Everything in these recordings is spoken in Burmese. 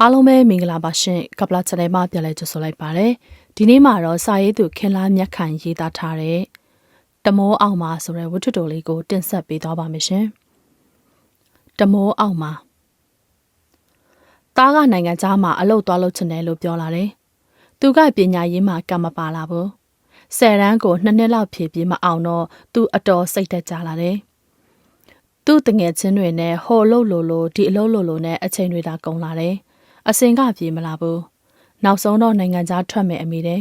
အားလုံးပဲမင်္ဂလာပါရှင်ကပလာ channel မှာပြန်လည်ကြိုဆိုလိုက်ပါတယ်ဒီနေ့မှာတော့စာရေးသူခင်လားမြတ်ခိုင်ရေးသားထားတဲ့တမောအောင်မှာဆိုတဲ့ဝတ္ထုတော်လေးကို တင်ဆက်ပေးသွားပါမယ်ရှင်တမောအောင်မှာတားကနိုင်ငံသားမှာအလုပ်သွားလုပ်ချင်တယ်လို့ပြောလာတယ်သူကပညာရေးမှာကံမပါလာဘူးဆယ်တန်းကိုနှစ်နှစ်လောက်ဖြည့်ပြီးမအောင်တော့သူအတော်စိတ်သက်ကြလာတယ်သူ့တငယ်ချင်းတွေနဲ့ဟော်လို့လို့လို့ဒီအလုပ်လို့လို့နဲ့အချိန်တွေဒါကုန်လာတယ်။ အစင်ကပြေမလာဘူး။နောက်ဆုံးတော့နိုင်ငံသားထွက်မယ်အမိတယ်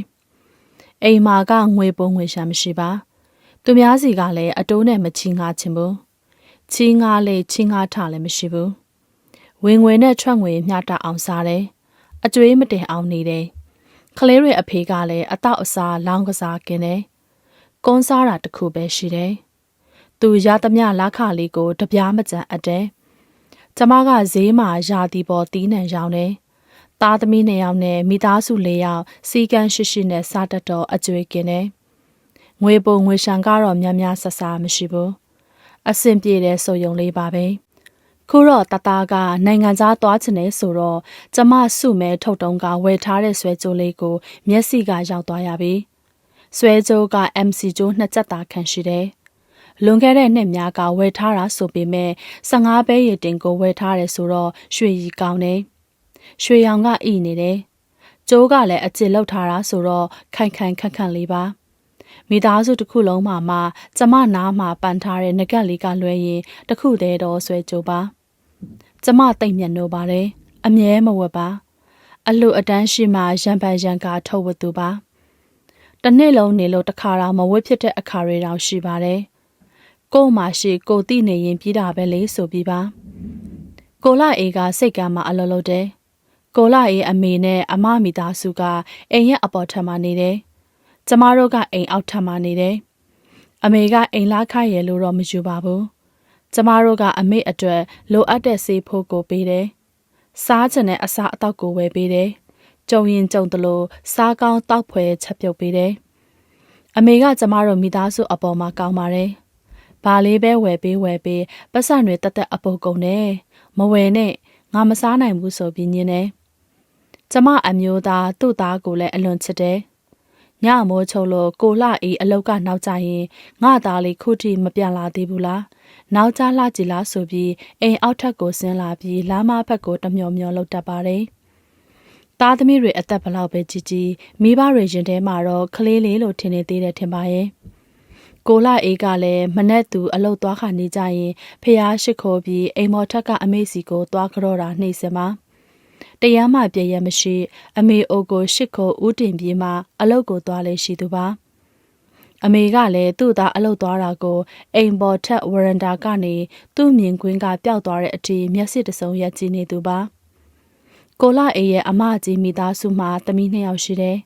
။အိမ်မာကငွေပုံငွေရှာမရှိပါ။သူများစီကလည်းအတိုးနဲ့မချီငါချင်ဘူး။ချီငါလေချီငါထလည်းမရှိဘူး။ဝင်ငွေနဲ့ထွက်ငွေမျှတအောင်စားတယ်။အကျွေးမတင်အောင်နေတယ်။ကလေးတွေအဖေကလည်းအတော့အစားလောင်းကစားกินတယ်။ကုန်းစားတာတခုပဲရှိတယ်။သူရသမျှလက်ခလေးကိုတပြားမကြံအပ်တယ်။ ကျမကဈေးမှာရာတီပေါ်တီးနှံရောင်းတယ်။သားသမီးနှစ်ယောက်နဲ့မိသားစုလေးယောက်စီကန်းရှိရှိနဲ့စားတတ်တော့အကျွေးกินတယ်။ငွေပုံငွေရှံကတော့များများဆဆမရှိဘူး။အဆင်ပြေတဲ့စုံယုံလေးပါပဲ။ခုတော့တသားကနိုင်ငံသားသွားချင်တယ်ဆိုတော့ကျမစုမဲထုတ်တုံးကဝယ်ထားတဲ့ဆွဲကြိုးလေးကိုမျက်စိကရောက်သွားရပြီ။ဆွဲကြိုးက MC ကြိုးနှစ်ချက်သာခံရှိတယ်။ လွန်ခဲ့တဲ့နှစ်များကဝယ်ထားတာဆိုပေမဲ့15ပဲရတင်ကိုဝယ်ထားတယ်ဆိုတော့ရွှေရီကောင်းတယ်။ရွှေရောင်ကဣနေတယ်။ကျိုးကလည်းအကျစ်လောက်ထားတာဆိုတော့ခိုင်ခိုင်ခန့်ခန့်လေးပါ။မိသားစုတစ်ခုလုံးမှာမှကျမနားမှာပန်ထားတဲ့ငကက်လေးကလွဲရင်တခုတည်းတော့ဆွဲကြိုးပါ။ကျမတိတ်မြတ်နိုးပါတယ်။အမြဲမဝတ်ပါ။အလို့အတန်းရှိမှရံပန်ရံကာထုတ်ဝတ်သူပါ။တစ်နှစ်လုံးနေလို့တခါတော့မဝတ်ဖြစ်တဲ့အခါတွေတောင်ရှိပါတယ် ကို့မှာရှိကိုတိနေရင်ပြီးတာပဲလေဆိုပြီးပါကိုလာအေကစိတ်ကမ်းမှာအလုပ်လုပ်တယ်ကိုလာအေအမေနဲ့အမမိသားစုကအိမ်ရဲ့အပေါ်ထပ်မှာနေတယ်ကျမတို့ကအိမ်အောက်ထပ်မှာနေတယ်အမေကအိမ်လာခိုက်ရလို့တော့မယူပါဘူးကျမတို့ကအမေအတွက်လိုအပ်တဲ့ဆေးဖို့ကိုပေးတယ်စားချင်တဲ့အစာအသောက်ကိုဝယ်ပေးတယ်ကြုံရင်ကြုံသလိုစားကောင်းတောက်ဖွယ်ချက်ပြုတ်ပေးတယ်အမေကကျမတို့မိသားစုအပေါ်မှာကောင်းပါတယ် ဘာလေးပဲဝယ်ပေးဝယ်ပေးပတ်စံတွေတက်တက်အပုတ်ကုန်တယ်မဝယ်နဲ့ငါမစားနိုင်ဘူးဆိုပြီးညင်းတယ်ကျမအမျိုးသားသူ့သားကိုလည်းအလွန်ချစ်တယ်ညမိုးချုပ်လို့ကိုလှအေးအလောက်ကနောက်ကျရင်ငါသားလေးခုထိမပြန်လာသေးဘူးလားနောက်ကျလှကြည်လားဆိုပြီးအိမ်အောက်ထပ်ကိုဆင်းလာပြီးလာမဘက်ကိုတမျောမျောလောက်တတ်ပါတယ်သားသမီးတွေအသက်ဘလောက်ပဲကြီးကြီးမိဘတွေရင်ထဲမှာတော့ကလေးလေးလို့ထင်နေသေးတယ်ထင်ပါရဲ့ ကိုလာအေးကလည်းမနဲ့သူအလုတ်သွားခါနေကြရင်ဖះရှိခိုးပြီးအိမ်မော်ထက်ကအမေစီကိုသွားကြောတာနှိမ့်စမှာတရားမှပြည့်ရမရှိ အမေအိုကိုရှ िख ိုဦးတင်ပြေးမှအလုတ်ကိုသွားလဲရှိသူပါအမေကလည်းသူ့သားအလုတ်သွားတာကိုအိမ်ပေါ်ထက်ဝရန်တာကနေသူ့မြင်ကွင်းကပျောက်သွားတဲ့အထိမျက်စိတစုံရက်ကြည့်နေသူပါကိုလာအေးရဲ့အမကြီးမိသားစုမှာတမီးနှစ်ယောက်ရှိတယ်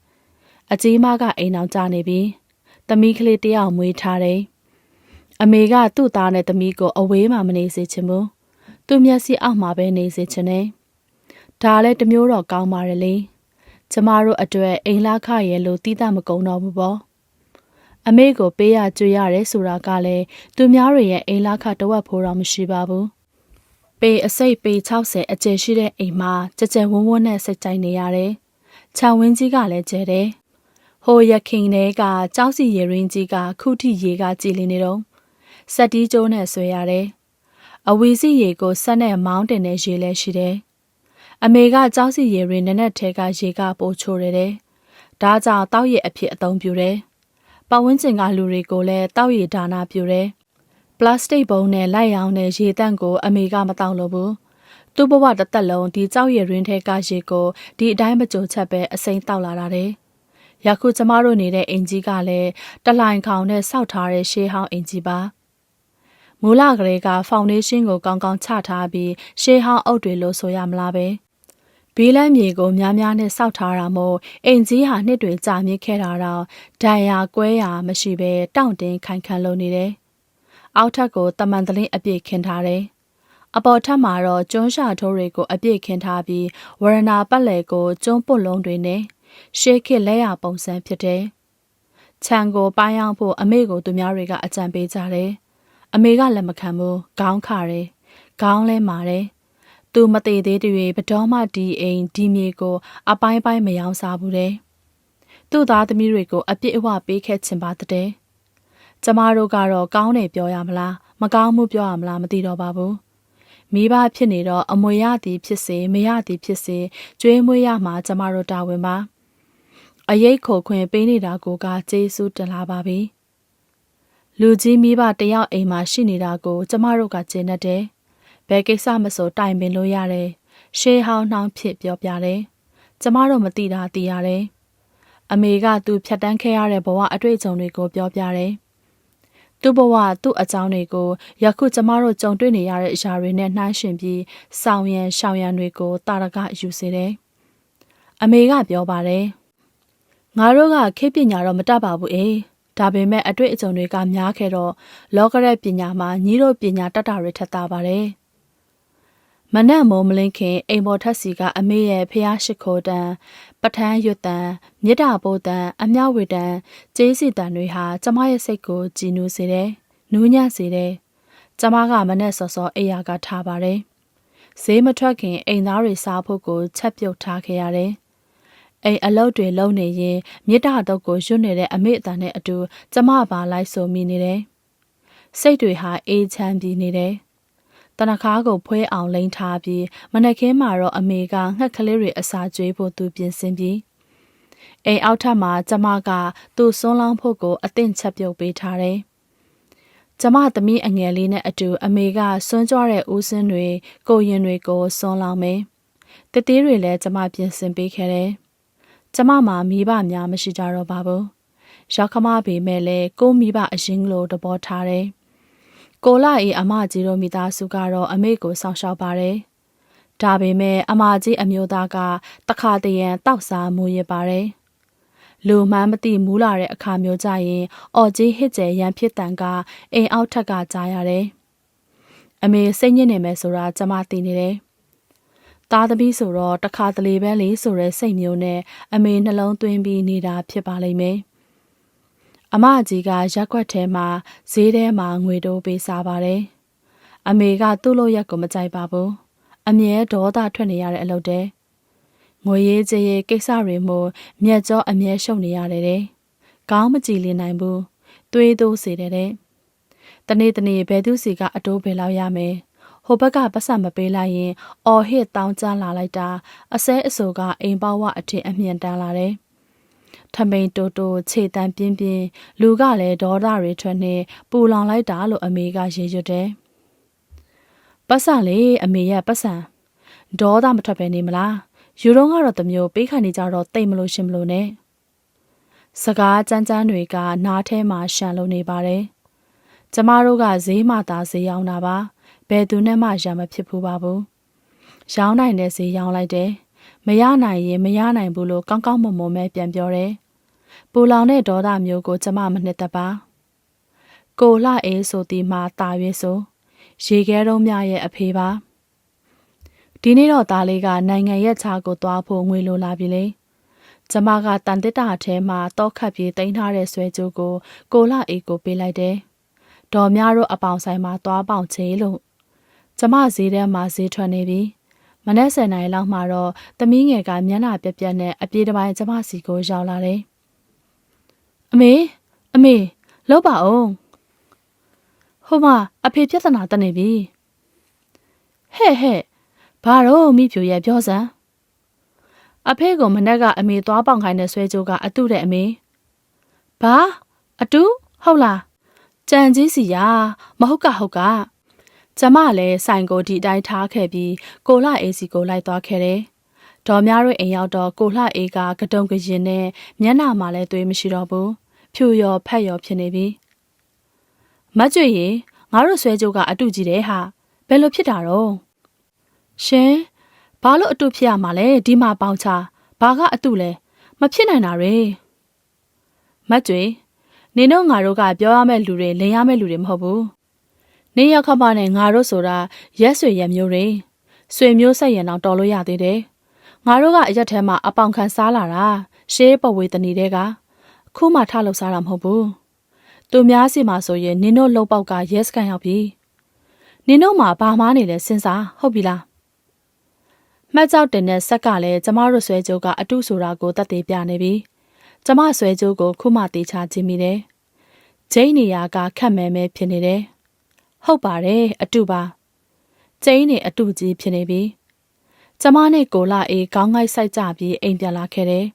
အကြီးမကအိမ်အောင်ကြနေပြီ သမီးကလေးတယောက်မွေးထားတယ်။အမေကသူ့သားနဲ့သမီးကိုအဝေးမှမနေစေချင်ဘူး။သူ့မျက်စိအောက်မှာပဲနေစေချင်တယ်။ဒါလည်းတမျိုးတော့ကောင်းပါတယ်လေ။ကျမတို့အတွက်အိမ်လာခရဲ့လို့တီးတမကုံတော့ဘူးပေါ့။အမေကိုပေးရကြွေရတယ်ဆိုတာကလည်းသူများတွေရဲ့အိမ်လာခတဝက်ဖို့တော့မရှိပါဘူး။ပေအစိတ်ပေ60အကျယ်ရှိတဲ့အိမ်မှာကြကြဝန်းဝန်းနဲ့စိတ်ကြိုက်နေရတယ်။ခြံဝင်းကြီးကလည်းကျဲတယ်။ ဟိုရခင်တဲ့ကကြောက်စီရရင်ကြီးကခုထိရေကကြည်လင်းနေတော့စက်တီးကျိုးနဲ့ဆွဲရတယ်။အဝီစီရေကိုဆက်နဲ့မောင်းတင်တဲ့ရေလည်းရှိတယ်။အမေကကြောက်စီရေရင်နဲ့နဲ့ထဲကရေကပိုးချိုးတယ်။ဒါကြောင့်တောက်ရည်အဖြစ်အသုံးပြုတယ်။ပတ်ဝန်းကျင်ကလူတွေကိုလည်းတောက်ရည်ဒါနာပြုတယ်။ပလတ်စတစ်ဘုံနဲ့လိုက်ရောင်းတဲ့ရေတန့်ကိုအမေကမတောက်လို့ဘူး။သူ့ဘဝတစ်သက်လုံးဒီကြောက်ရည်ရင်းထဲကရေကိုဒီအတိုင်းမကြိုချက်ပဲအစိမ့်တောက်လာတာတဲ့။ ယခုကျမတို့နေတဲ့အိမ်ကြီးကလည်းတလိုင်ခေါင်နဲ့စောက်ထားတဲ့ရှေးဟောင်းအိမ်ကြီးပါမူလကလေးကဖောင်ဒေးရှင်းကိုကောင်းကောင်းချထားပြီးရှေးဟောင်းအုပ်တွေလို့ဆိုရမလားပဲဘေးလမ်းမြေကိုများများနဲ့စောက်ထားတာမို့အိမ်ကြီးဟာနှစ်တွေကြာမြင့်ခဲ့တာတော့ဒဏ်ရာကွဲရာမရှိဘဲတောင့်တင်းခိုင်ခန့်လို့နေတယ်အောက်ထပ်ကိုတမန်တလင်းအပြည့်ခင်းထားတယ်အပေါ်ထပ်မှာတော့ကျွန်းရှာထိုးတွေကိုအပြည့်ခင်းထားပြီးဝရဏပတ်လည်ကိုကျွန်းပုတ်လုံးတွေနဲ့ ရှေးခေတ်လက်ရပုံစံဖြစ်တယ်။ခြံကိုပိုင်းအောင်ဖို့အမေကိုသူများတွေကအကြံပေးကြတယ်။အမေကလက်မခံဘူးခေါင်းခါတယ်။ခေါင်းလဲမာတယ်။သူမသေးသေးတွေဘတော်မှဒီအိမ်ဒီမြေကို အပိုင်းပိုင်းမယောင်းစားဘူးတဲ့သူ့သားသမီးတွေကိုအပြစ်အဝပေးခဲ့ချင်ပါတဲ့ကျမတို့ကတော့ကောင်းတယ်ပြောရမလားမကောင်းမှုပြောရမလားမသိတော့ပါဘူးမိဘဖြစ်နေတော့အမွေရသည်ဖြစ်စေမရသည်ဖြစ်စေကျွေးမွေးရမှာကျမတို့တာဝန်ပါ အရေးခိုခွင့်ပေးနေတာကိုကကျေးဇူးတင်လာပါပြီလူကြီးမိဘတယောက်အိမ်မှာရှိနေတာကိုကျမတို့ကကျေနပ်တယ်ဘယ်ကိစ္စမဆိုတိုင်ပင်လို့ရတယ်ရှေးဟောင်းနှောင်းဖြစ်ပြောပြတယ်ကျမတို့မသိတာသိရတယ်အမေကသူဖြတ်တန်းခဲ့ရတဲ့ဘဝအတွေ့အကြုံတွေကိုပြောပြတယ်သူ့ဘဝသူ့အကြောင်းတွေကိုယခုကျမတို့ကြုံတွေ့နေရတဲ့အရာတွေနဲ့နှိုင်းယှဉ်ပြီးဆောင်ရန်ရှောင်ရန်တွေကိုတာရကယူစေတယ်။အမေကပြောပါတယ်။ ငါတို့ကခေပညာတော့မတတ်ပါဘူးအေး။ဒါပေမဲ့အတွေ့အကြုံတွေကများခဲ့တော့လောကရက်ပညာမှာညီတို့ပညာတတ်တာတွေထက်သာပါတယ်။မနက်မိုးမလင်းခင်အိမ်ပေါ်ထက်စီကအမေရဲ့ဖះရှိခိုးတန်ပထန်းရွတ်တန်မြစ်တာပိုးတန်အမြောက်ဝေတန်ကျေးစီတန်တွေဟာကျမရဲ့စိတ်ကိုကြည်နူးစေတယ်။နူးညံ့စေတယ်။ကျမကမနက်စောစောအိယာကထားပါတယ်။ဈေးမထွက်ခင်အိမ်သားတွေစားဖို့ကိုချက်ပြုတ်ထားခဲ့ရတယ်။ အိမ်အလုတ်တွေလုံနေရင်မြစ်တာတော့ကိုရွတ်နေတဲ့အမေအတန်နဲ့အတူကျမပါလိုက်ဆိုမိနေတယ်။စိတ်တွေဟာအေးချမ်းပြီးနေတယ်။တနခါကိုဖွဲအောင်လိမ့်ထားပြီးမနက်ခင်းမှာတော့အမေကငှက်ကလေးတွေအစာကျွေးဖို့သူပြင်ဆင်ပြီးအိမ်အောက်ထပ်မှာကျမကသူ့စွန်းလောင်းဖို့ကိုအသင့်ချက်ပြုတ်ပေးထားတယ်။ကျမသမီးအငယ်လေးနဲ့အတူအမေကစွန်းကြွတဲ့ဦးစင်းတွေကိုရင်တွေကိုစွန်းလောင်းမယ်။တသေးတွေလည်းကျမပြင်ဆင်ပေးခဲ့တယ်။ ကျမမှာမိဘများမရှိကြတော့ပါဘူး။ရောက်ခမပေမဲ့လည်းကိုမိဘအရင်လိုတဘောထားတယ်။ကိုလာအေးအမကြီးတို့မိသားစုကတော့အမေကိုစောင့်ရှောက်ပါတယ်။ဒါပေမဲ့အမကြီးအမျိုးသားကတခါတရံတောက်စားမူရပါတယ်။လူမှန်းမသိမူးလာတဲ့အခါမျိုးကြရင်အော်ကြီးဟစ်ကျဲရန်ဖြစ်တန်ကအိမ်အောက်ထက်ကကြားရတယ်။အမေစိတ်ညစ်နေမယ်ဆိုတာကျမသိနေတယ်။ သားသမီးဆိုတော့တခါတလေပဲလေဆိုတဲ့စိတ်မျိုးနဲ့အမေနှလုံးသွင်းပြီးနေတာဖြစ်ပါလိမ့်မယ်။အမကြီးကရက်ွက်ထဲမှာဈေးထဲမှာငွေတိုးပေးစားပါတယ်။အမေကသူ့လိုရက်ကိုမကြိုက်ပါဘူး။အမြဲဒေါသထွက်နေရတဲ့အလုပ်တဲ့။ငွေရေးကြေးရေးကိစ္စတွေမို့မျက်ကြောအမြဲရှုပ်နေရတယ်တဲ့။ကောင်းမကြည်လင်နိုင်ဘူး။သွေးသိုးစေတယ်တဲ့။တနေ့တနေ့ဘယ်သူစီကအတိုးပဲလောက်ရမယ်။ ဟိုဘက်ကပတ်စံမပေးလိုက်ရင် အော်ဟစ်တောင်းကြလာလိုက်တာအစဲအဆိုကအိမ်ပေါဝအထင်အမြင်တန်းလာတယ်။ထမိန်တိုးတိုးခြေတန်းပြင်းပြင်းလူကလည်းဒေါသတွေထွက်နေပူလောင်လိုက်တာလို့အမေကရေရွတ်တယ်။ပတ်စံလေအမေရဲ့ပတ်စံဒေါသမထွက်ပဲနေမလားယူတော့ကတော့တမျိုးပေးခံနေကြတော့တိတ်မလို့ရှင်မလို့နဲ့စကားကြမ်းကြမ်းတွေကနားထဲမှာရှန်လို့နေပါတယ်။ကျမတို့ကဈေးမှသာဈေးရောက်တာပါ ဘယ်သူနဲ့မှရမဖြစ်ဘူးပါဘူး။ရောင်းနိုင်တဲ့ဈေးရောင်းလိုက်တယ်။မရနိုင်ရင်မရနိုင်ဘူးလို့ကောင်းကောင်းမွန်မွန်ပဲပြန်ပြောတယ်။ပူလောင်တဲ့ဒေါသမျိုးကိုကျမမနှစ်သက်ပါကိုလှအေးဆိုသည်မှာတာရွေးဆိုရေခဲတုံးမြရဲ့အဖေပါဒီနေ့တော့သားလေးကနိုင်ငံရဲ့ခြားကိုသွားဖို့ငွေလိုလာပြီလေကျမကတန်တစ်တာထဲမှာတောခတ်ပြေးတင်ထားတဲ့ဆွဲကြိုးကိုကိုလှအေးကိုပေးလိုက်တယ်ဒေါ်များတို့အပေါင်ဆိုင်မှာသွားပေါင်ချေလို့ ကျမဈေးထဲမှာဈေးထွက်နေပြီမနက်10:00နာရီလောက်မှာတော့သမီးငယ်ကမျက်နှာပြက်ပြက်နဲ့အပြေးတစ်ပိုင်းကျမစီကိုရောက်လာတယ်အမေအမေလောက်ပါအောင်ဟိုမှာအဖေပြဿနာတက်နေပြီဟဲ့ဟဲ့ဘာတော့မိဖြူရဲ့ပြောစမ်းအဖေကမနဲ့ကအမေသွားပေါင်ခိုင်းတဲ့ဆွဲကြိုးကအတုတဲ့အမေဘာအတုဟုတ်လားကြံကြီးစီရမဟုတ်ကဟုတ်က ကျမလည်းဆိုင်ကိုဒီတိုင်းထားခဲ့ပြီးကိုလှအေးစီကိုလိုက်သွားခဲ့တယ်ဒေါ်များတို့အိမ်ရောက်တော့ကိုလှအေးကကတုံကရင်နဲ့မျက်နှာမှာလည်းသွေးမရှိတော့ဘူးဖြူရောဖက်ရောဖြစ်နေပြီမကြွေရေငါတို့ဆွဲကြိုးကအတူကြီးတယ်ဟာဘယ်လိုဖြစ်တာတော့ရှင်ဘာလို့အတူဖြစ်ရမှာလဲဒီမှာပေါင်ချဘာကအတူလဲမဖြစ်နိုင်တာတွေမကြွေနင်တို့ငါတို့ကပြောရမယ့်လူတွေလင်ရမယ့်လူတွေမဟုတ်ဘူး နေရောက်ခမနဲ့ငါတို့ဆိုတာရက်ဆွေရက်မျိုးတွေဆွေမျိုးဆက်ရင်တော့တော်လို့ရသေးတယ်ငါတို့ကအရက်ထဲမှာအပေါင်ခံစားလာတာရှေးပဝေတဏီတဲ့ကခုမှထလောက်စားတာမဟုတ်ဘူးသူများစီမှာဆိုရင်နင်တို့လှုပ်ပေါက်ကရဲစကန်ရောက်ပြီနင်တို့မှာဘာမှနေလဲစဉ်းစားဟုတ်ပြီလားမှတ်ကြောက်တင်တဲ့ဆက်ကလည်းကျမတို့ဆွဲကြိုးကအတုဆိုတာကိုတတ်သိပြနေပြီကျမဆွဲကြိုးကိုခုမှတေချာကြည့်မိတယ်ဂျိန်းနေရာကခက်မဲမဲဖြစ်နေတယ် ဟုတ်ပါတယ်အတုပါဂျိန်းနေအတုကြီးဖြစ်နေပြီကျမနဲ့ကိုလာအေးခေါင်းငိုက်ဆိုင်ကြပြီးအိမ်ပြန်လာခဲ့တယ်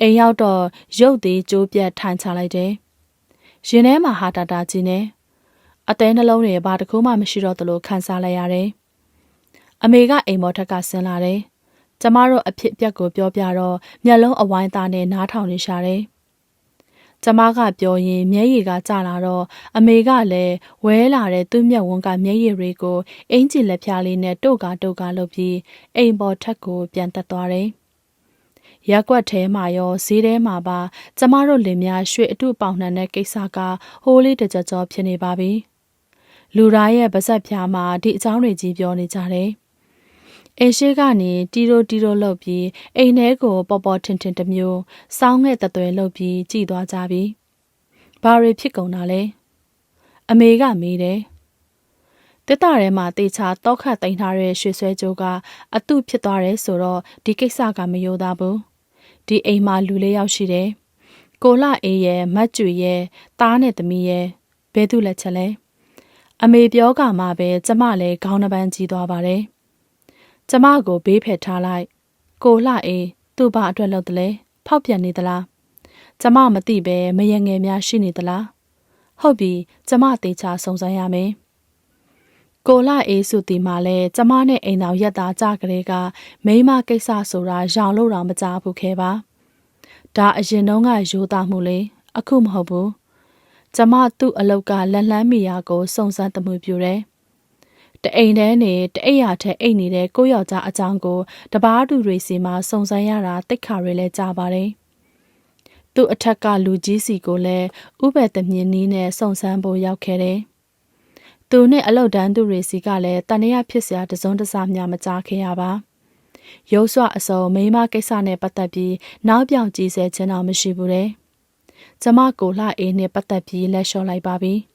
အိမ်ရောက်တော့ရုပ်သေးကြိုးပြတ်ထိုင်ချလိုက်တယ်ရင်ထဲမှာဟာတာတာကြီးနေအသေးနှလုံးတွေဘာတစ်ခုမှမရှိတော့သလိုခံစားလိုက်ရတယ်။အမေကအိမ်မော်ထက်ကဆင်းလာတယ်။ကျမတို့အဖြစ်အပျက်ကိုပြောပြတော့မျက်လုံးအဝိုင်းသားနဲ့နားထောင်နေရှာတယ်။ ကျမကပြောရင်မျက်ရည်ကကျလာတော့အမေကလည်းဝဲလာတဲ့သူ့မျက်ဝန်းကမျက်ရည်တွေကိုအင်ဂျီလက်ဖြားလေးနဲ့တို့ကတို့ကလုပ်ပြီးအိမ်ပေါ်ထက်ကိုပြန်တက်သွားတယ်။ရက်ွက်ထဲမှာရောဈေးထဲမှာပါကျမတို့လင်များရွှေအတုပေါင်နှံတဲ့ကိစ္စကဟိုးလေးတကြကြောဖြစ်နေပါပြီ။လူသားရဲ့ပါဇက်ဖြားမှာဒီအကြောင်းတွေကြီးပြောနေကြတယ်။ အိမ်ရှိကနေတီရိုတီရိုလှုပ်ပြီးအိမ်ထဲကိုပေါ်ပေါ်ထင်ထင်တစ်မျိုးစောင်းငဲ့တသွဲလှုပ်ပြီးကြည်သွားကြပြီ။ဘာတွေဖြစ်ကုန်တာလဲ။အမေကမေးတယ်။တက်တာထဲမှာတေချာတောက်ခတ်တင်ထားတဲ့ရွှေဆွဲကြိုးကအတုဖြစ်သွားတယ်ဆိုတော့ဒီကိစ္စကမယိုသားဘူး။ဒီအိမ်မှာလူလေးယောက်ရှိတယ်။ကိုလာအေးရဲ့မတ်ကျွေရဲ့သားနဲ့သမီးရဲ့ဘဲသူလက်ချက်လဲ။အမေပြောကမှပဲကျမလည်းခေါင်းနှပန်းကြီးသွားပါတယ်။ ကျမကိုဘေးဖယ်ထားလိုက်။ကိုလှအေးသူ့ဘာအတွက်လုပ်တယ်လဲ။ဖောက်ပြန်နေသလား။ကျမမသိပဲမယငယ်များရှိနေသလား။ဟုတ်ပြီကျမတေချာစုံစမ်းရမယ်။ကိုလှအေးစုတီမှလည်းကျမနဲ့အိမ်တော်ရက်သားကြကလေးကမိမကိစ္စဆိုတာရောင်လို့တော့မကြဘူးခဲပါ။ဒါအရင်တုန်းကရိုးသားမှုလေအခုမဟုတ်ဘူး။ကျမသူ့အလောက်ကလက်လန်းမီယာကိုစုံစမ်းသမှုပြုတယ်။ တအိမ်တန်းနဲ့တအိယာထက်အိတ်နေတဲ့ကိုယောက်ျားအကြောင်းကိုတပားသူတွေစီမှာစုံစမ်းရတာတိတ်ခါတွေလဲကြပါတယ်။သူ့အထက်ကလူကြီးစီကိုလည်းဥပဒေမြင့်နီးနဲ့စုံစမ်းဖို့ရောက်ခဲ့တယ်။သူနဲ့အလုတ်တန်းသူတွေစီကလည်းတန်ရဖြစ်စရာတစုံတစများမကြားခဲ့ရပါ။ရုပ်ဆွအစုံမိမကိစ္စနဲ့ပတ်သက်ပြီးနောက်ပြောင်ကြည့်စေချင်တော့မရှိဘူးတဲ့။ကျမကိုလှအေးနဲ့ပတ်သက်ပြီးလက်လျှော့လိုက်ပါပြီ။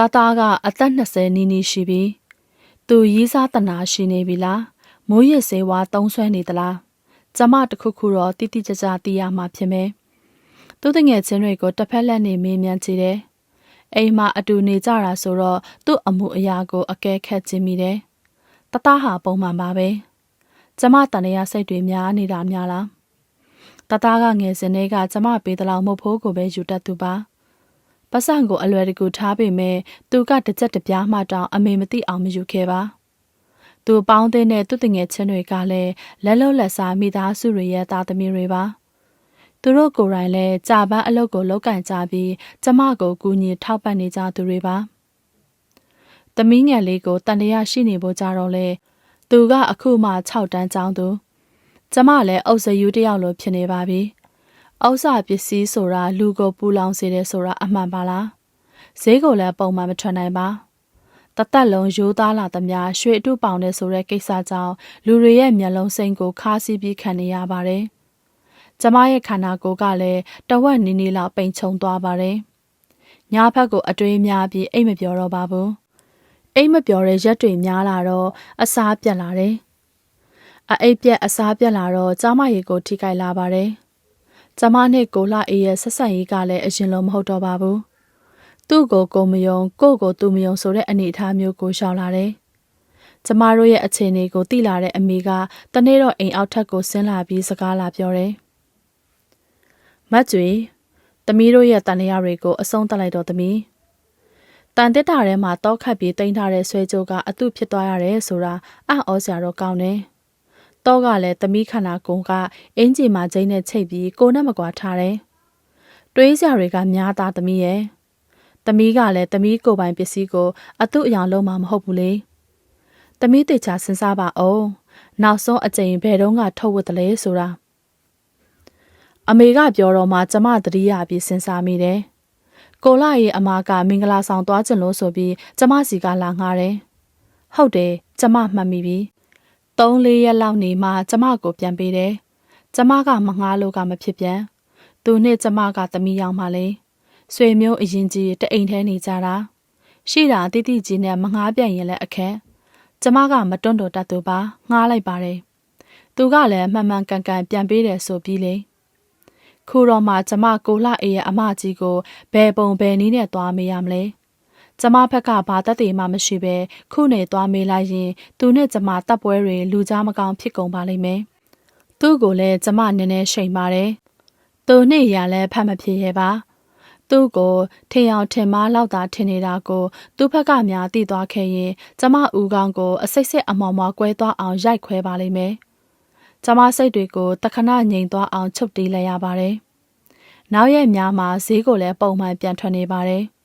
တာတာကအသက်20နီးနီးရှိပြီ။သူရေးစားတနာရှိနေပြီလား။မိုးရစ်စေဝါတုံးဆွဲနေသလား။ကျမတခုခုတော့တိတိကျကျသိရမှာဖြစ်မယ်။သူတငယ်ချင်းတွေကိုတစ်ဖက်လက်နေမေးမြန်းကြည့်တယ်။အိမ်မှာအတူနေကြတာဆိုတော့သူ့အမှုအရာကိုအကဲခတ်ခြင်းမိတယ်။တသားဟာပုံမှန်ပါပဲ။ကျမတန်ရစိတ်တွေများနေတာများလား။တသားကငယ်စဉ်တွေကကျမပေးသလောက်မဟုတ်ဖို့ကိုပဲယူတတ်သူပါ ပတ်စံကိုအလွယ်တကူထားပေမဲ့သူကတစ်ချက်တစ်ပြားမှတောင်အမေမသိအောင်မယူခဲ့ပါသူပေါင်းတဲ့နဲ့သူ့တငယ်ချင်းတွေကလည်းလက်လုံးလက်စားမိသားစုတွေရဲ့သားသမီးတွေပါသူတို့ကိုယ်တိုင်လည်းကြာပန်းအလုပ်ကိုလုပ်ကင်ကြပြီးကျမကိုကူညီထောက်ပံ့နေကြသူတွေပါသမီးငယ်လေးကိုတန်တရာရှိနေဖို့ကြတော့လေသူကအခုမှ6တန်းကျောင်းသူကျမလည်းအုပ်စယူတယောက်လိုဖြစ်နေပါပြီ။ အောက်စာပစ္စည်းဆိုတာလူကိုပူလောင်စေတယ်ဆိုတာအမှန်ပါလား။ဈေးကိုလည်းပုံမှန်မထွက်နိုင်ပါ။တသက်လုံးရိုးသားလာသမျှရွှေအတုပေါင်တဲ့ဆိုတဲ့ကိစ္စကြောင့်လူတွေရဲ့မျက်လုံးစိမ့်ကိုခါးစီးပြီးခံနေရပါတယ်။ကျမရဲ့ခန္ဓာကိုယ်ကလည်းတဝက်နီးနီးလောက်ပိန်ချုံသွားပါတယ်။ညာဘက်ကိုအတွေးများပြီးအိတ်မပြောတော့ပါဘူး။အိတ်မပြောတဲ့ရက်တွေများလာတော့အစားပြက်လာတယ်။အအိပ်ပြက်အစားပြက်လာတော့ကျမရေကိုထိခိုက်လာပါတယ်။ ကျမနဲ့ကိုလာအေးရဲ့ဆက်ဆက်ရေးကလည်းအရင်လိုမဟုတ်တော့ပါဘူး။သူ့ကိုကိုမယုံကိုကိုသူမယုံဆိုတဲ့အနေအထားမျိုးကိုရှောင်လာတယ်။ကျမတို့ရဲ့အခြေအနေကိုသိလာတဲ့အမေကတနေ့တော့အိမ်အောက်ထပ်ကိုဆင်းလာပြီးစကားလာပြောတယ်။မတ်ကျွေသမီးတို့ရဲ့တန်ရာတွေကိုအဆုံးတက်လိုက်တော့သမီးတန်တက်တာထဲမှာတောက်ခတ်ပြီးတင်ထားတဲ့ဆွဲကြိုးကအတုဖြစ်သွားရတယ်ဆိုတာအံ့ဩစရာတော့ကောင်းတယ်။ တော့ကလည်းသမီးခန္ဓာကိုယ်ကအင်ဂျီမှာကျိန်းနဲ့ချိတ်ပြီးကိုနဲ့မကွာထားတယ်။တွေးစရာတွေကများသားသမီးရဲ့။သမီးကလည်းသမီးကိုယ်ပိုင်ပစ္စည်းကိုအတုအယောင်လုံးမှာမဟုတ်ဘူးလေ။သမီးတေချာစဉ်းစားပါအောင်။နောက်ဆုံးအကြိမ်ဘယ်တော့ကထုတ်ဝတ်တယ်လဲဆိုတာ။အမေကပြောတော့မှကျမတတိယပြီးစဉ်းစားမိတယ်။ကိုလာရဲ့အမားကမင်္ဂလာဆောင်သွားကျင်လို့ဆိုပြီးကျမစီကလာငှားတယ်။ဟုတ်တယ်ကျမမှတ်မိပြီ။ 3-4ရက်လောက်နေမှကျမကိုပြန်ပေးတယ်။ကျမကမငှားလို့ကမဖြစ်ပြန်။သူနဲ့ကျမကသမီးရောက်မှလေ။ဆွေမျိုးအရင်ကြီးတအိမ်ထဲနေကြတာ။ရှိတာတိတိကြီးနဲ့မငှားပြန်ရင်လည်းအခက်ကျမကမတွန့်တော်တတ်သူပါငှားလိုက်ပါတယ်သူကလည်းမှန်မှန်ကန်ကန်ပြန်ပေးတယ်ဆိုပြီးလေခုတော့မှကျမကိုလှအေးရဲ့အမကြီးကိုဘယ်ပုံဘယ်နည်းနဲ့သွားမေးရမလဲ ကျမဘက်ကဘာသက်သေမှမရှိပဲခုနေသွားမေးလိုက်ရင်သူနဲ့ကျမတပ်ပွဲတွေလူကြားမကောင်းဖြစ်ကုန်ပါလိမ့်မယ်သူ့ကိုလည်းကျမနည်းနည်းရှိန်ပါတယ်သူနဲ့ရလည်းဖတ်မဖြစ်ရဲ့ပါသူ့ကိုထင်အောင်ထင်မားလောက်သာထင်နေတာကိုသူ့ဘက်ကများသိသွားခဲ့ရင်ကျမဦးကောင်းကိုအစိတ်စိတ်အမောင်မောကွဲသွားအောင်ရိုက်ခွဲပါလိမ့်မယ်။ကျမစိတ်တွေကိုတခဏငြိမ်သွားအောင်ချုပ်တီးလိုက်ရပါတယ်။နောက်ရက်များမှာဈေးကိုလည်းပုံမှန်ပြန်ထွက်နေပါတယ်။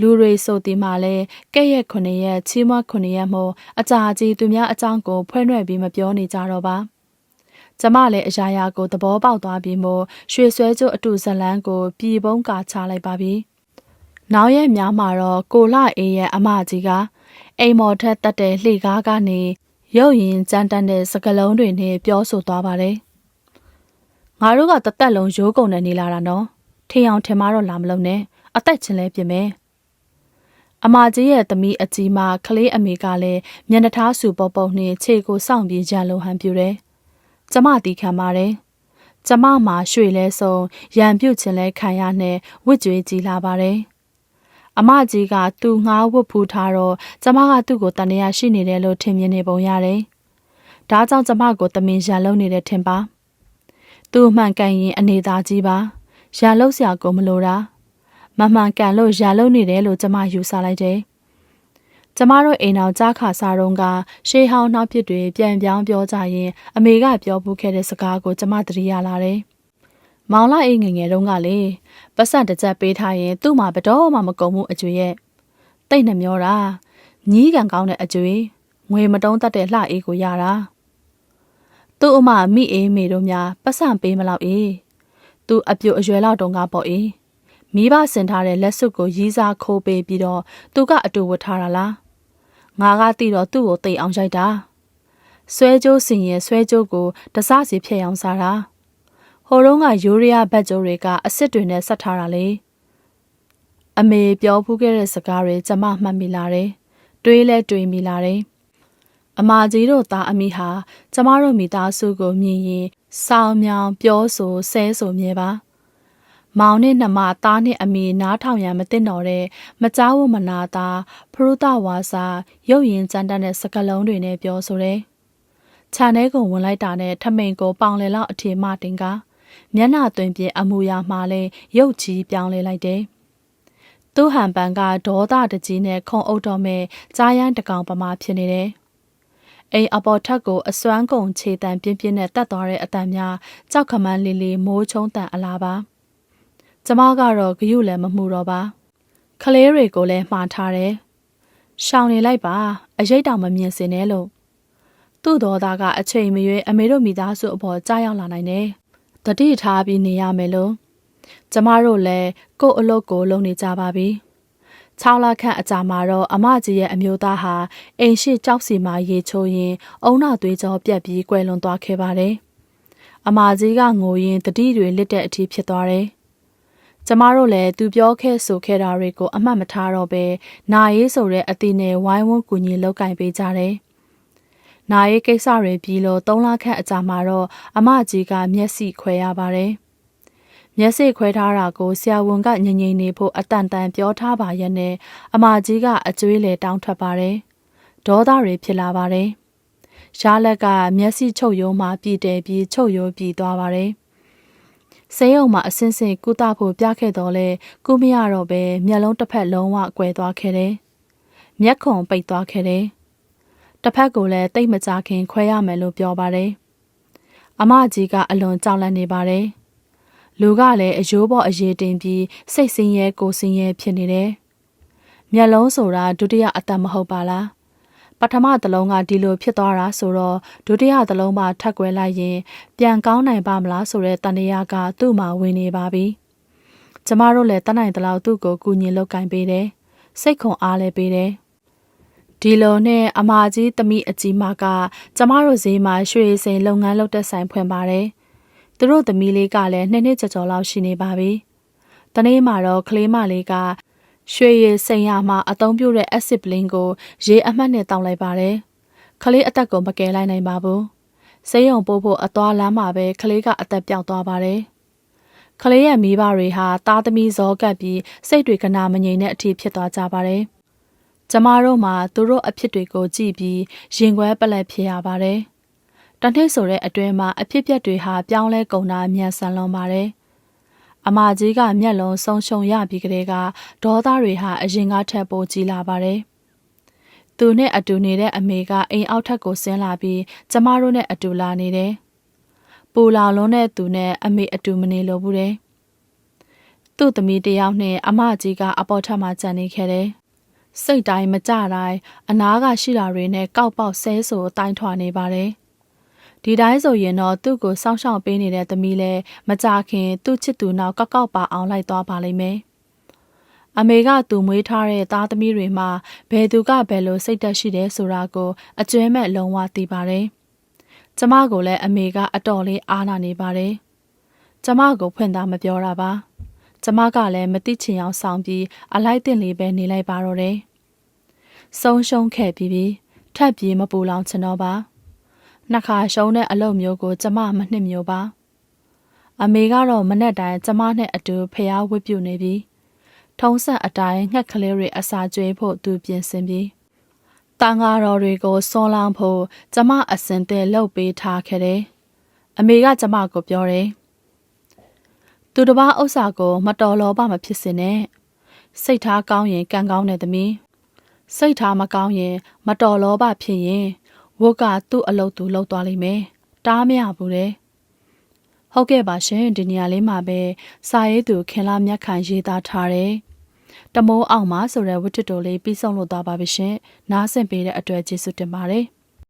လူတွေဆိုဒီမှာလဲကဲ့ရဲ့ခုနှစ်ရက်ချီးမွမ်းခုနှစ်ရက်မို့အကြာကြီးသူများအကြောင်းကိုဖွဲ့နှဲ့ပြီးမပြောနေကြတော့ပါ။ကျမလည်းအရာရာကိုသဘောပေါက်သွားပြီးမို့ရွှေဆွဲကျုပ်အတူဇလန်းကိုပြည်ပုံးကာချလိုက်ပါပြီ။နောက်ရက်များမှာတော့ကိုလှအေးရဲ့အမကြီးကအိမ်မော်ထက်တက်တဲ့လှေကားကနေရုပ်ရင်ကြမ်းတမ်းတဲ့စကလုံးတွေနဲ့ပြောဆိုသွားပါတယ်။ငါတို့ကတသက်လုံးရိုးကုန်နေနေလာတာနော်။ထင်အောင်ထင်မှတော့လာမလုံးနဲ့အသက်ချင်းလဲပြင်မယ်။ အမကြီးရဲ့သမီးအကြီးမကလေးအမေကလည်းမျက်နှာထားဆူပုတ်ပုတ်နဲ့ခြေကိုစောင့်ပြီးကြံလိုဟန်ပြူတယ်။ကျမတီးခံပါတယ်။ကျမမှာရွှေလဲဆုံးရံပြုတ်ခြင်းလဲခံရနဲ့ဝစ်ကြွေးကြည်လာပါတယ်။အမကြီးကသူ့ငှားဝတ်ဖူးထားတော့ကျမကသူ့ကိုတန်ရာရှိနေတယ်လို့ထင်မြင်နေပုံရတယ်။ဒါကြောင့်ကျမကိုတမင်ရန်လုံးနေတဲ့ထင်ပါ။သူ့မှန်ကန်ရင်အနေသာကြီးပါ။ရန်လုံးစရာကိုမလိုတာ။ မမှန်ကန်လို့ရန်လုံးနေတယ်လို့ကျမယူဆလိုက်တယ်။ကျမတို့အိမ်အောင်ကြားခါစားတော့ကရှေးဟောင်းနောက်ဖြစ်တွေပြန်ပြောင်းပြောကြရင်အမေကပြောဘူးခဲ့တဲ့စကားကိုကျမသတိရလာတယ်။မောင်လာအိမ်ငငယ်တုန်းကလေပတ်စံတစ်ချက်ပေးထားရင်သူ့မှာဘတော်မှမကုန်ဘူးအကျွေရဲ့တိတ်နှမျောတာညီးကန်ကောင်းတဲ့အကျွေငွေမတုံးတတ်တဲ့လှအေးကိုရတာသူ့အမမိအေးမေတို့များပတ်စံပေးမလောက်အေးသူအပြိုအရွယ်လောက်တုန်းကပေါ့အေး မိဘဆင်ထားတဲ့လက်စွပ်ကိုရီးစားခိုးပေးပြီးတော့သူကအတူဝတ်ထားတာလားငါကတိတော့သူ့ကိုတိတ်အောင်ရိုက်တာဆွဲကြိုးစင်ရဲ့ဆွဲကြိုးကိုတစစီဖြည့်အောင်စားတာဟိုတုန်းကယူရီးယားဘတ်ကြိုးတွေကအစ်စ်တွေနဲ့ဆက်ထားတာလေအမေပြောဖူးခဲ့တဲ့စကားတွေကျမမှတ်မိလာတယ်တွေးလဲတွေးမိလာတယ်အမကြီးတို့သားအမိဟာကျမတို့မိသားစုကိုမြင်ရင်စောင်းမြောင်ပြောဆိုဆဲဆိုမြဲပါ မောင်နဲ့နှမသားနဲ့အမေနားထောင်ရန်မသိတော့တဲ့မကြောက်ဝမနာသားဖရုဒဝါစာရုပ်ရင်ကြမ်းတမ်းတဲ့စကလုံးတွေနဲ့ပြောဆိုတယ်။ခြံထဲကိုဝင်လိုက်တာနဲ့ထမိန်ကိုပေါင်လေလောက်အထေမတင်ကမျက်နှာသွင်းပြအမူအရာမှလည်းရုပ်ချီပြောင်းလဲလိုက်တယ်။သူ့ဟန်ပန်ကဒေါသတကြီးနဲ့ခုံအုပ်တော်မဲ့ကြားရန်တကောင်ပမာဖြစ်နေတယ်။အိမ်အပေါ်ထက်ကိုအစွမ်းကုန်ခြေတံပြင်းပြင်းနဲ့တက်သွားတဲ့အတန်များကြောက်ခမန်းလေးလေးမိုးချုံတန်အလားပါ။ ကျမကတော့ဂယုလည်းမမှုတော့ပါခလေးတွေကိုလည်းမှားထားတယ်ရှောင်နေလိုက်ပါအရေးတောင်မမြင်စင်နဲ့လို့သူ့တော်သားကအချိန်မရွေးအမေတို့မိသားစုအပေါ်ကြားရောက်လာနိုင်တယ်တတိထားပြီးနေရမယ်လို့ကျမတို့လည်းကို့အလုပ်ကိုလုပ်နေကြပါပြီ6လခန့်အကြာမှာတော့အမကြီးရဲ့အမျိုးသားဟာအိမ်ရှိကြောက်စီမှာရေချိုးရင်အုံနာသွေးကြောပြက်ပြီးကွယ်လွန်သွားခဲ့ပါတယ်။အမကြီးကငိုရင်တတိတွေလစ်တဲ့အထိဖြစ်သွားတယ် ကျမတို့လည်းသူပြောခဲ့ဆိုခဲ့တာတွေကိုအမှတ်မထားတော့ပဲနာရေးဆိုတဲ့အတီနဲ့ဝိုင်းဝန်းကူညီလောက်ကင်ပေးကြတယ်။နာရေးကိစ္စတွေပြီးလို့၃လခန့်အကြာမှာတော့အမကြီးကမျက်စိခွဲရပါတယ်။မျက်စိခွဲထားတာကိုဆရာဝန်ကငြိမ်ငြိမ်နေဖို့အတန်တန်ပြောထားပါရဲ့နဲ့အမကြီးကအကျွေးလေတောင်းထွက်ပါတယ်။ဒေါသတွေဖြစ်လာပါတယ်။ရှားလက်ကမျက်စိချုပ်ယုံမှပြည်တယ်ပြီးချုပ်ယုံပြီးသွားပါတယ်။ ဆေးရုံမှာအစင်းစင်ကုသဖို့ပြခဲ့တော့လဲကုမရတော့ပဲမျက်လုံးတစ်ဖက်လုံးဝကွယ်သွားခဲ့တယ်။မျက်ခုံပိတ်သွားခဲ့တယ်။တစ်ဖက်ကိုလည်းတိတ်မကြခင်ခွဲရမယ်လို့ပြောပါတယ်။အမကြီးကအလွန်ကြောက်လန့်နေပါတယ်။လူကလည်းအယိုးပေါ်အရေးတင်ပြီးစိတ်ဆင်းရဲကိုဆင်းရဲဖြစ်နေတယ်။မျက်လုံးဆိုတာဒုတိယအသက်မဟုတ်ပါလား။ ပထမသလုံးကဒီလိုဖြစ်သွားတာဆိုတော့ဒုတိယသလုံးမှထပ်ကွဲလိုက်ရင် ပြန်ကောင်းနိုင်ပါမလားဆိုတဲ့တန်ရာကသူ့မှာဝင်နေပါပြီ။ကျမတို့လည်းတနိုင်တလောက်သူ့ကိုကူညီလုပ်ကင်ပေးတယ်။စိတ်ခွန်အားလည်းပေးတယ်။ဒီလိုနဲ့အမကြီးတမိအကြီးမကကျမတို့ဈေးမှာရွှေစိန်လုပ်ငန်းလုပ်တဲ့ဆိုင်ဖွင့်ပါတယ်။သူတို့သမီးလေးကလည်းနှစ်နှစ်ကျော်ကျော်လောက်ရှိနေပါပြီ။တနေ့မှာတော့ကလေးမလေးက ရွှေရည်စိန်ရမှာအသုံးပြုတဲ့ acid blend ကိုရေအမှတ်နဲ့တောင်းလိုက်ပါတယ်ခလေးအသက်ကိုမကယ်လိုက်နိုင်ပါဘူးဆေးရုံပို့ဖို့အသွားလမ်းမှာပဲခလေးကအသက်ပြောက်သွားပါတယ်ခလေးရဲ့မိဘတွေဟာသားသမီးဇောကပ်ပြီးစိတ်တွေကနာမငြိမ်တဲ့အထိဖြစ်သွားကြပါတယ်ကျမတို့မှာသူတို့အဖြစ်တွေကိုကြည့်ပြီးရင်ခွဲပလက်ဖြစ်ရပါတယ်တနေ့ဆိုတဲ့အတွင်းမှာအဖြစ်ပြက်တွေဟာပြောင်းလဲကုန်တာမြန်ဆန်လွန်ပါတယ် အမကြီးကမျက်လုံးဆုံးရှုံရပြီးကလေးကဒေါသတွေဟာအရင်ကထက်ပိုကြီးလာပါတယ်။သူနဲ့အတူနေတဲ့အမေကအိမ်အောက်ထပ်ကိုဆင်းလာပြီးကျမတို့နဲ့အတူလာနေတယ်။ပူလာလုံးတဲ့သူနဲ့အမေအတူမနေလို့ဘူးတဲ့။သူ့သမီးတယောက်နဲ့အမကြီးကအပေါ်ထပ်မှာကြံနေခဲ့တယ်။စိတ်တိုင်းမကြတိုင်းအနားကရှိတာတွေနဲ့ကောက်ပေါက်ဆဲဆိုတိုင်းထွာနေပါတယ်။ ဒီတိုင်းဆိုရင်တော့သူ့ကိုစောင့်ရှောက်ပေးနေတဲ့သမီးလည်းမကြခင်သူ့ချစ်သူနောက်ကောက်ကောက်ပါအောင်လိုက်သွားပါလိမ့်မယ်။အမေကသူမွေးထားတဲ့သားသမီးတွေမှာဘယ်သူကဘယ်လိုစိတ်သက်ရှိတယ်ဆိုတာကိုအကျွဲမဲ့လုံးဝသိပါတယ်။ကျမကိုလည်းအမေကအတော်လေးအားနာနေပါတယ်။ကျမကိုဖွင့်သားမပြောတာပါ။ကျမကလည်းမသိချင်အောင်ဆောင်ပြီးအလိုက်တင်လေးပဲနေလိုက်ပါတော့တယ်။ဆုံးရှုံးခဲ့ပြီးပြီးထပ်ပြီးမပူလောင်ချင်တော့ပါ။ နှစ်ခါရှုံးတဲ့အလုပ်မျိုးကို ကျမမနှစ်မျိုးပါအမေကတော့မနဲ့တိုင်းကျမနဲ့အတူဖျားဝတ်ပြုနေပြီထုံးဆက်အတိုင်းငှက်ကလေးတွေအစာကျွေးဖို့သူပြင်ဆင်ပြီးတန်ဃာတော်တွေကိုစောလောင်းဖို့ကျမအစင်တဲ့လှုပ်ပေးထားခဲ့တယ်အမေကကျမကိုပြောတယ်သူတစ်ပါးဥစ္စာကို မတော်လောပါမဖြစ်စင်နဲ့စိတ်ထားကောင်းရင်ကံကောင်းတဲ့သမီးစိတ်ထားမကောင်းရင် မတော်လောဘဖြစ်ရင် ဝုတ်ကသူ့အလုပ်သူလုပ်သွားလိမ့်မယ်တားမရဘူးတဲ့ဟုတ်ကဲ့ပါရှင်ဒီနေရာလေးမှာပဲစာရေးသူခင်လာမြတ်ခိုင်ရေးသားထားတယ်တမိုးအောင်မဆိုတဲ့ဝတ္ထုတိုလေးပြီးဆုံးလို့သွားပါပြီရှင်နားဆင်ပေးတဲ့အတွက်ကျေးဇူးတင်ပါတယ်